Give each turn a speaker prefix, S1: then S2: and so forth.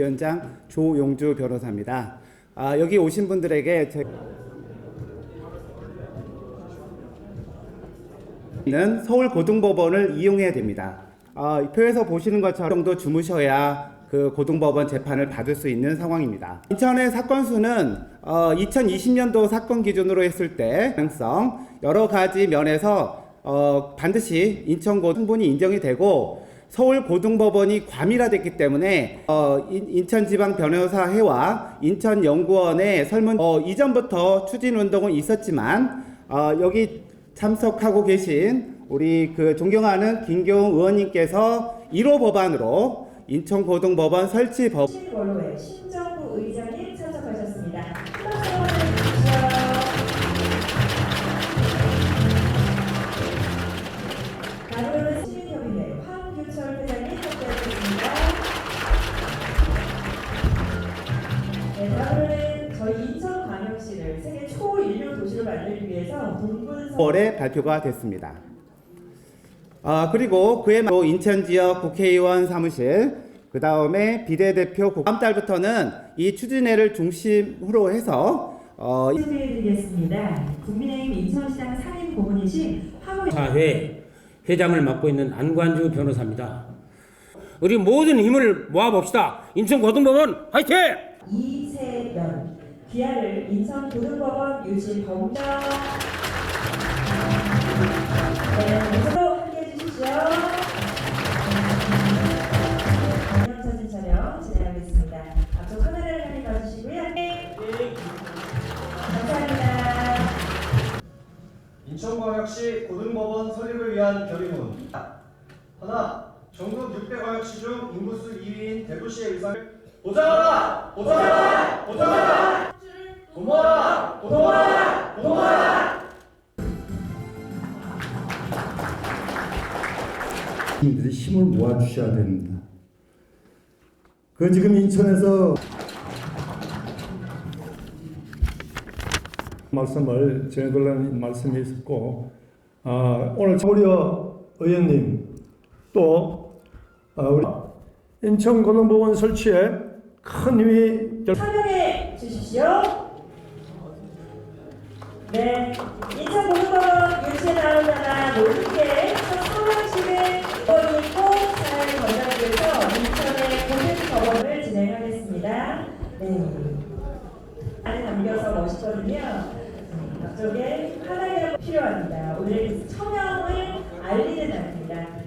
S1: 위원장 조용주 변호사입니다. 아, 여기 오신 분들에게 제... 는 서울고등법원을 이용해야 됩니다. 아, 이 표에서 보시는 것처럼 정도 주무셔야 그 고등법원 재판을 받을 수 있는 상황입니다. 인천의 사건 수는 어, 2020년도 사건 기준으로 했을 때 가능성 여러 가지 면에서 어, 반드시 인천고 충분히 인정이 되고 서울고등법원이 과밀화됐기 때문에 어, 인- 인천지방변호사회와 인천연구원의 설문 어, 이전부터 추진 운동은 있었지만 어, 여기 참석하고 계신 우리 그 존경하는 김경훈 의원님께서 1호 법안으로 인천고등법원 설치 법
S2: 신원로의 신정 네, 저희 인천광역시를 세계 초인류 도시로 만들기 위해서 동분서
S1: 9월에 발표가 됐습니다. 아, 그리고 그에 맞고 인천 지역 국회의원 사무실, 그 다음에 비례대표 국- 다음 달부터는 이 추진회를 중심으로 해서 어,
S2: 소개해드리겠습니다. 국민의힘 인천시장 상임 고문이신 황호
S3: 사회 회장을 맡고 있는 안관주 변호사입니다. 우리 모든 힘을 모아봅시다. 인천고등법원 화이팅!
S2: 이세연 귀하를 인천고등법원 유지 법정 네, 모두 함께해 주십시오. 기념 사진 촬영 진행하겠습니다. 앞쪽 카메라를 향해 봐주시고요. 네. 감사합니다.
S4: 인천광역시 고등법원 설립을 위한 결의문 하나 전국 6대 광역시 중 인구수 2위인 대구시의 의사를 보장하라! 보장하라! 보장하라! 도모하라! 도모하라! 도모하라!
S5: 국민들이 힘을 모아 주셔야 됩니다. 그 지금 인천에서 말씀을 전해달라는 말씀이 있었고 아, 오늘 우려 의원님 또 아, 우리 인천고등법원 설치에 큰 힘이 될
S2: 설명해 주십시오. 네, 인천고등법원 유치에 나오다가 놀랍게 첫 서울시를 법원이 꼭잘 위해서 인천의 고등법원을 진행하겠습니다. 네. 안에 담겨서 멋있거든요. 네, 앞쪽에 하나가 필요합니다. 오늘 청명을 알리는 날입니다.